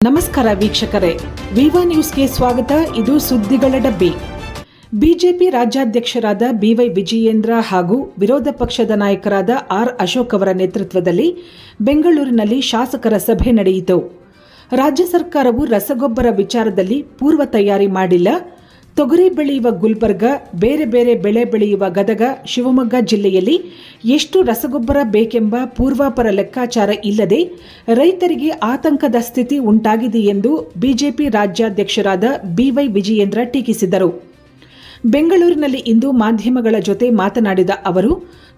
ನಮಸ್ಕಾರ ವೀಕ್ಷಕರೇ, ವಿವಾ ನ್ಯೂಸ್ಗೆ ಸ್ವಾಗತ, ಇದು ಸುದ್ದಿಗಳ ಡಬ್ಬಿ. ಬಿಜೆಪಿ ರಾಜ್ಯಾಧ್ಯಕ್ಷರಾದ ಬಿವೈ ವಿಜಯೇಂದ್ರ ಹಾಗೂ ವಿರೋಧ ಪಕ್ಷದ ನಾಯಕರಾದ ಆರ್ ಅಶೋಕ್ ಅವರ ನೇತೃತ್ವದಲ್ಲಿ ಬೆಂಗಳೂರಿನಲ್ಲಿ ಶಾಸಕರ ಸಭೆ ನಡೆಯಿತು. ರಾಜ್ಯ ಸರ್ಕಾರವು ರಸಗೊಬ್ಬರ ವಿಚಾರದಲ್ಲಿ ಪೂರ್ವ ತಯಾರಿ ಮಾಡಿಲ್ಲ. ತೊಗರಿ ಬೆಳೆಯುವ ಗುಲ್ಬರ್ಗ, ಬೇರೆ ಬೇರೆ ಬೆಳೆ ಬೆಳೆಯುವ ಗದಗ, ಶಿವಮೊಗ್ಗ ಜಿಲ್ಲೆಯಲ್ಲಿ ಎಷ್ಟು ರಸಗೊಬ್ಬರ ಬೇಕೆಂಬ ಪೂರ್ವಾಪರ ಲೆಕ್ಕಾಚಾರ ಇಲ್ಲದೆ ರೈತರಿಗೆ ಆತಂಕದ ಸ್ಥಿತಿ ಉಂಟಾಗಿದೆ ಎಂದು ಬಿಜೆಪಿ ರಾಜ್ಯಾಧ್ಯಕ್ಷರಾದ ಬಿವೈ ವಿಜಯೇಂದ್ರ ಟೀಕಿಸಿದರು. ಬೆಂಗಳೂರಿನಲ್ಲಿ ಇಂದು ಮಾಧ್ಯಮಗಳ ಜೊತೆ ಮಾತನಾಡಿದ ಅವರು,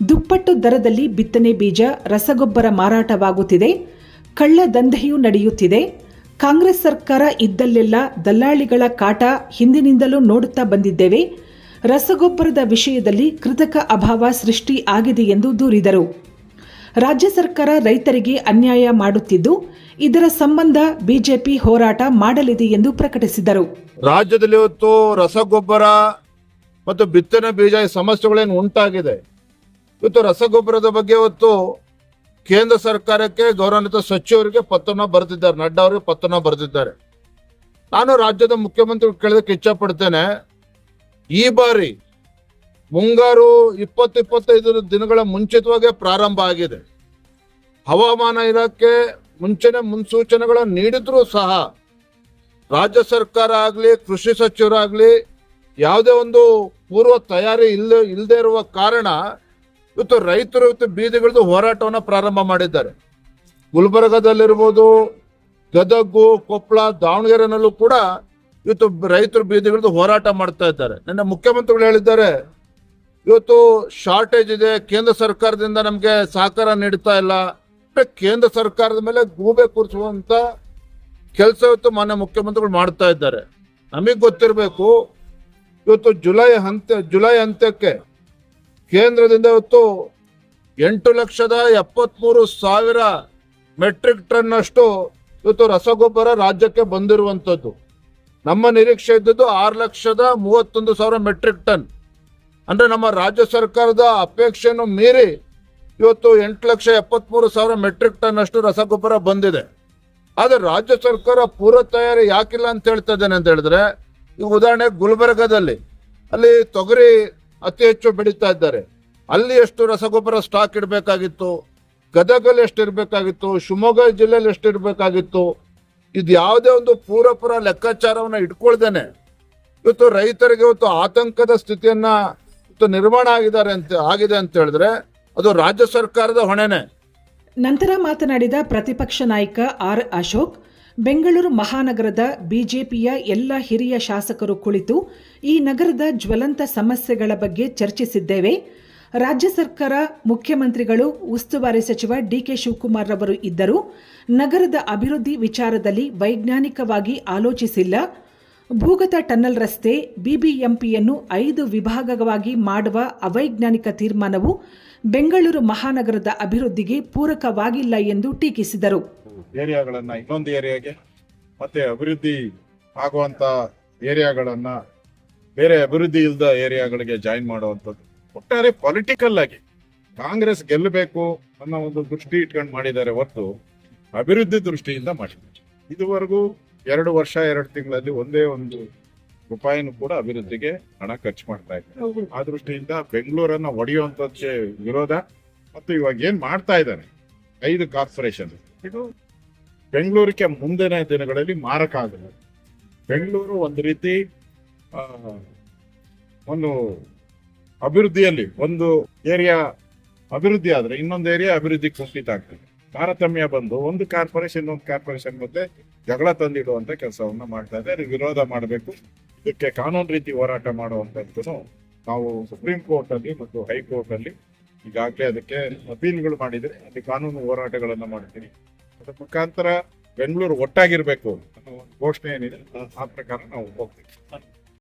ದುಪ್ಪಟ್ಟು ದರದಲ್ಲಿ ಬಿತ್ತನೆ ಬೀಜ, ರಸಗೊಬ್ಬರ ಮಾರಾಟವಾಗುತ್ತಿದೆ, ಕಳ್ಳ ದಂಧೆಯೂ ನಡೆಯುತ್ತಿದೆ ಕಾಂಗ್ರೆಸ್ ಸರ್ಕಾರ ಇದ್ದಲ್ಲೆಲ್ಲ ದಲ್ಲಾಳಿಗಳ ಕಾಟ ಹಿಂದಿನಿಂದಲೂ ನೋಡುತ್ತಾ ಬಂದಿದ್ದೇವೆ. ರಸಗೊಬ್ಬರದ ವಿಷಯದಲ್ಲಿ ಕೃತಕ ಅಭಾವ ಸೃಷ್ಟಿ ಆಗಿದೆ ಎಂದು ದೂರಿದರು. ರಾಜ್ಯ ಸರ್ಕಾರ ರೈತರಿಗೆ ಅನ್ಯಾಯ ಮಾಡುತ್ತಿದ್ದು, ಇದರ ಸಂಬಂಧ ಬಿಜೆಪಿ ಹೋರಾಟ ಮಾಡಲಿದೆ ಎಂದು ಪ್ರಕಟಿಸಿದರು. ರಾಜ್ಯದಲ್ಲಿ ಇವತ್ತು ರಸಗೊಬ್ಬರ ಮತ್ತು ಬಿತ್ತನೆ ಬೀಜ ಸಮಸ್ಯೆಗಳೇನು ಉಂಟಾಗಿದೆ? ಇವತ್ತು ರಸಗೊಬ್ಬರದ ಬಗ್ಗೆ ಇವತ್ತು ಕೇಂದ್ರ ಸರ್ಕಾರಕ್ಕೆ ಗೌರವಾನ್ವಿತ ಸಚಿವರಿಗೆ ಪತ್ರನ ಬರೆದಿದ್ದಾರೆ. ನಡ್ಡಾ ಅವರಿಗೆ ಪತ್ರನ ಬರೆದಿದ್ದಾರೆ. ನಾನು ರಾಜ್ಯದ ಮುಖ್ಯಮಂತ್ರಿ ಕೇಳೋದಕ್ಕೆ ಇಚ್ಛಪಡ್ತೇನೆ, ಈ ಬಾರಿ ಮುಂಗಾರು ಇಪ್ಪತ್ತು ಇಪ್ಪತ್ತೈದು ದಿನಗಳ ಮುಂಚಿತವಾಗಿ ಪ್ರಾರಂಭ ಆಗಿದೆ. ಹವಾಮಾನ ಇಲಾಖೆ ಮುಂಚೆನೆ ಮುನ್ಸೂಚನೆಗಳನ್ನು ನೀಡಿದ್ರೂ ಸಹ ರಾಜ್ಯ ಸರ್ಕಾರ ಆಗಲಿ, ಕೃಷಿ ಸಚಿವರಾಗಲಿ ಯಾವುದೇ ಒಂದು ಪೂರ್ವ ತಯಾರಿ ಇಲ್ಲ ಇಲ್ಲದೆ ಇರುವ ಕಾರಣ ಇವತ್ತು ರೈತರು ಇವತ್ತು ಬೀದಿಗಳದ್ದು ಹೋರಾಟವನ್ನು ಪ್ರಾರಂಭ ಮಾಡಿದ್ದಾರೆ. ಗುಲ್ಬರ್ಗದಲ್ಲಿರ್ಬೋದು ಗದಗು ಕೊಪ್ಪಳ ದಾವಣಗೆರೆನಲ್ಲೂ ಕೂಡ ಇವತ್ತು ರೈತರು ಬೀದಿಗಳದ್ದು ಹೋರಾಟ ಮಾಡ್ತಾ ಇದ್ದಾರೆ. ನಿನ್ನೆ ಮುಖ್ಯಮಂತ್ರಿಗಳು ಹೇಳಿದ್ದಾರೆ, ಇವತ್ತು ಶಾರ್ಟೇಜ್ ಇದೆ, ಕೇಂದ್ರ ಸರ್ಕಾರದಿಂದ ನಮಗೆ ಸಹಕಾರ ನೀಡ್ತಾ ಇಲ್ಲ. ಕೇಂದ್ರ ಸರ್ಕಾರದ ಮೇಲೆ ಗೂಬೆ ಕೂರಿಸುವಂತ ಕೆಲಸ ಇವತ್ತು ಮಾನ್ಯ ಮುಖ್ಯಮಂತ್ರಿಗಳು ಮಾಡ್ತಾ ಇದ್ದಾರೆ. ನಮಗೆ ಗೊತ್ತಿರಬೇಕು, ಇವತ್ತು ಜುಲೈ ಅಂತ್ಯ ಜುಲೈ ಅಂತ್ಯಕ್ಕೆ ಕೇಂದ್ರದಿಂದ ಇವತ್ತು ಎಂಟು ಲಕ್ಷದ ಎಪ್ಪತ್ಮೂರು ಸಾವಿರ ಮೆಟ್ರಿಕ್ ಟನ್ ಅಷ್ಟು ಇವತ್ತು ರಸಗೊಬ್ಬರ ರಾಜ್ಯಕ್ಕೆ ಬಂದಿರುವಂಥದ್ದು. ನಮ್ಮ ನಿರೀಕ್ಷೆ ಇದ್ದದ್ದು ಆರು ಲಕ್ಷದ ಮೂವತ್ತೊಂದು ಸಾವಿರ ಮೆಟ್ರಿಕ್ ಟನ್. ಅಂದ್ರೆ ನಮ್ಮ ರಾಜ್ಯ ಸರ್ಕಾರದ ಅಪೇಕ್ಷೆಯನ್ನು ಮೀರಿ ಇವತ್ತು ಎಂಟು ಲಕ್ಷ ಎಪ್ಪತ್ಮೂರು ಸಾವಿರ ಮೆಟ್ರಿಕ್ ಟನ್ ಅಷ್ಟು ರಸಗೊಬ್ಬರ ಬಂದಿದೆ. ಆದರೆ ರಾಜ್ಯ ಸರ್ಕಾರ ಪೂರ್ವ ತಯಾರಿ ಯಾಕಿಲ್ಲ ಅಂತ ಹೇಳ್ತಾ ಇದ್ದೇನೆ ಅಂತ ಹೇಳಿದ್ರೆ, ಈಗ ಉದಾಹರಣೆಗೆ ಗುಲ್ಬರ್ಗದಲ್ಲಿ ಅಲ್ಲಿ ತೊಗರಿ ಅತಿ ಹೆಚ್ಚು ಬೆಳೀತಾ ಇದ್ದಾರೆ. ಅಲ್ಲಿ ಎಷ್ಟು ರಸಗೊಬ್ಬರ ಸ್ಟಾಕ್ ಇಡಬೇಕಾಗಿತ್ತು, ಗದಗಲ್ಲಿ ಎಷ್ಟು ಇರಬೇಕಾಗಿತ್ತು, ಶಿವಮೊಗ್ಗ ಜಿಲ್ಲೆಯಲ್ಲಿ ಎಷ್ಟು ಇರಬೇಕಾಗಿತ್ತು, ಇದು ಯಾವುದೇ ಒಂದು ಪೂರಪೂರ ಲೆಕ್ಕಾಚಾರವನ್ನು ಇಟ್ಕೊಳ್ದೇನೆ. ಇವತ್ತು ರೈತರಿಗೆ ಇವತ್ತು ಆತಂಕದ ಸ್ಥಿತಿಯನ್ನ ಇವತ್ತು ನಿರ್ಮಾಣ ಆಗಿದ್ದಾರೆ ಅಂತ, ಆಗಿದೆ ಅಂತ ಹೇಳಿದ್ರೆ ಅದು ರಾಜ್ಯ ಸರ್ಕಾರದ ಹೊಣೆನೆ. ನಂತರ ಮಾತನಾಡಿದ ಪ್ರತಿಪಕ್ಷ ನಾಯಕ ಆರ್ ಅಶೋಕ್ ಬೆಂಗಳೂರು ಮಹಾನಗರದ ಬಿಜೆಪಿಯ ಎಲ್ಲ ಹಿರಿಯ ಶಾಸಕರು ಕುಳಿತು ಈ ನಗರದ ಜ್ವಲಂತ ಸಮಸ್ಯೆಗಳ ಬಗ್ಗೆ ಚರ್ಚಿಸಿದ್ದೇವೆ. ರಾಜ್ಯ ಸರ್ಕಾರ, ಮುಖ್ಯಮಂತ್ರಿಗಳು, ಉಸ್ತುವಾರಿ ಸಚಿವ ಡಿಕೆ ಶಿವಕುಮಾರ್ ರವರು ಇದ್ದರು. ನಗರದ ಅಭಿವೃದ್ಧಿ ವಿಚಾರದಲ್ಲಿ ವೈಜ್ಞಾನಿಕವಾಗಿ ಆಲೋಚಿಸಿಲ್ಲ. ಭೂಗತ ಟನ್ನಲ್ ರಸ್ತೆ, ಬಿಬಿಎಂಪಿಯನ್ನು ಐದು ವಿಭಾಗವಾಗಿ ಮಾಡುವ ಅವೈಜ್ಞಾನಿಕ ತೀರ್ಮಾನವು ಬೆಂಗಳೂರು ಮಹಾನಗರದ ಅಭಿವೃದ್ಧಿಗೆ ಪೂರಕವಾಗಿಲ್ಲ ಎಂದು ಟೀಕಿಸಿದರು. ಏರಿಯಾಗಳನ್ನ ಇನ್ನೊಂದು ಏರಿಯಾಗೆ ಮತ್ತೆ ಅಭಿವೃದ್ಧಿ ಆಗುವಂತ ಏರಿಯಾಗಳನ್ನ ಬೇರೆ ಅಭಿವೃದ್ಧಿ ಇಲ್ಲದ ಏರಿಯಾಗಳಿಗೆ ಜಾಯಿನ್ ಮಾಡುವಂಥದ್ದು. ಒಟ್ಟಾರೆ ಪೊಲಿಟಿಕಲ್ ಆಗಿ ಕಾಂಗ್ರೆಸ್ ಗೆಲ್ಲಬೇಕು ಅನ್ನೋ ಒಂದು ದೃಷ್ಟಿ ಇಟ್ಕೊಂಡು ಮಾಡಿದ್ದಾರೆ ಹೊರತು ಅಭಿವೃದ್ಧಿ ದೃಷ್ಟಿಯಿಂದ ಮಾಡಿದ್ದಾರೆ. ಇದುವರೆಗೂ ಎರಡು ವರ್ಷ ಎರಡು ತಿಂಗಳಲ್ಲಿ ಒಂದೇ ಒಂದು ರೂಪಾಯಿನೂ ಕೂಡ ಅಭಿವೃದ್ಧಿಗೆ ಹಣ ಖರ್ಚು ಮಾಡ್ತಾ ಇದ್ದಾರೆ. ಆ ದೃಷ್ಟಿಯಿಂದ ಬೆಂಗಳೂರನ್ನ ಒಡೆಯುವಂಥದ್ದೇ ವಿರೋಧ. ಮತ್ತು ಇವಾಗ ಏನ್ ಮಾಡ್ತಾ ಇದ್ದಾರೆ? ಐದು ಕಾರ್ಪೊರೇಷನ್. ಇದು ಬೆಂಗಳೂರಿಗೆ ಮುಂದಿನ ದಿನಗಳಲ್ಲಿ ಮಾರಕ ಆಗಲ್ಲ. ಬೆಂಗಳೂರು ಒಂದು ರೀತಿ ಒಂದು ಅಭಿವೃದ್ಧಿಯಲ್ಲಿ, ಒಂದು ಏರಿಯಾ ಅಭಿವೃದ್ಧಿ ಆದ್ರೆ ಇನ್ನೊಂದು ಏರಿಯಾ ಅಭಿವೃದ್ಧಿ ಕುಂಠಿತ ಆಗ್ತದೆ. ತಾರತಮ್ಯ ಬಂದು ಒಂದು ಕಾರ್ಪೊರೇಷನ್ ಒಂದು ಕಾರ್ಪೊರೇಷನ್ ಮಧ್ಯೆ ಜಗಳ ತಂದಿಡುವಂತ ಕೆಲಸವನ್ನ ಮಾಡ್ತಾ ಇದೆ ವಿರೋಧ ಮಾಡಬೇಕು. ಇದಕ್ಕೆ ಕಾನೂನು ರೀತಿ ಹೋರಾಟ ಮಾಡುವಂತದ್ದು ನಾವು ಸುಪ್ರೀಂ ಕೋರ್ಟ್ ಅಲ್ಲಿ ಮತ್ತು ಹೈಕೋರ್ಟ್ ಅಲ್ಲಿ ಈಗಾಗಲೇ ಅದಕ್ಕೆ ಅಪೀಲ್ಗಳು ಮಾಡಿದ್ರೆ ಅಲ್ಲಿ ಕಾನೂನು ಹೋರಾಟಗಳನ್ನ ಮಾಡ್ತೀನಿ ಅದ್ರ ಮುಖಾಂತರ ಬೆಂಗಳೂರು ಒಟ್ಟಾಗಿರ್ಬೇಕು ಅನ್ನೋ ಒಂದು ಘೋಷಣೆ ಏನಿದೆ ಆ ಪ್ರಕಾರ ನಾವು ಹೋಗ್ತೀವಿ.